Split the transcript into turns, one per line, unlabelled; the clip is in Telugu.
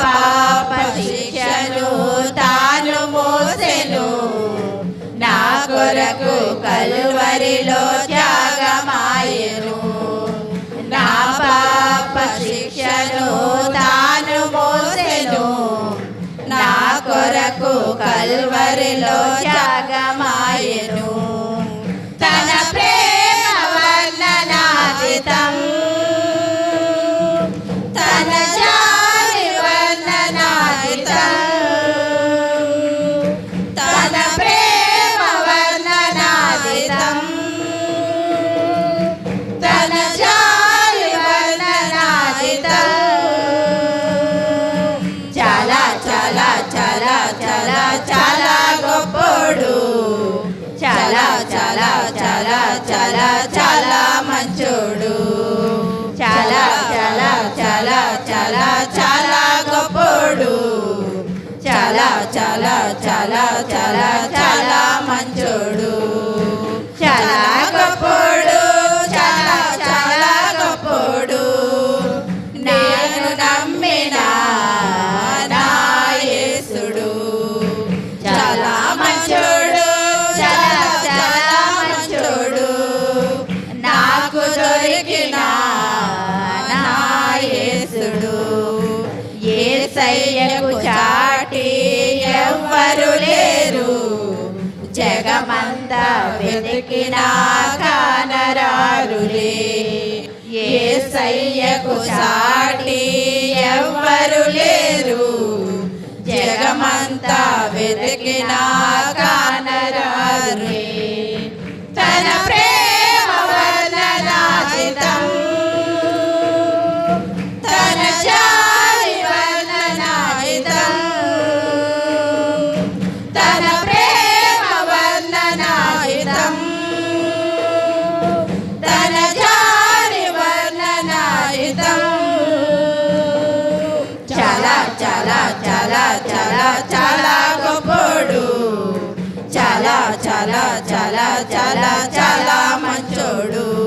పాప శిక్షను తాను మోసెను. నా కొరకు కలువరిలో త్యాగమాయను. నా పాప శిక్షను తాను మోసెను. నా కొరకు చాలా చాలా చాలా చాలా చాలా చాలా చాలా చాలా చాలా చాలా మంచోడు చాలా చాలా చాలా చాలా చాలా గొప్పోడు చాలా చాలా చాలా చాలా చాలా మంచోడు ఏసయ్యకు చాటి ఎవ్వరు లేరు. జగమంతా వెతికినా కానరారులే. ఏసయ్యకు చాటి ఎవ్వరు లేరు. జగమంతా వెతికినా చాలా గొప్పోడు. చాలా చాలా చాలా చాలా చాలా మంచోడు.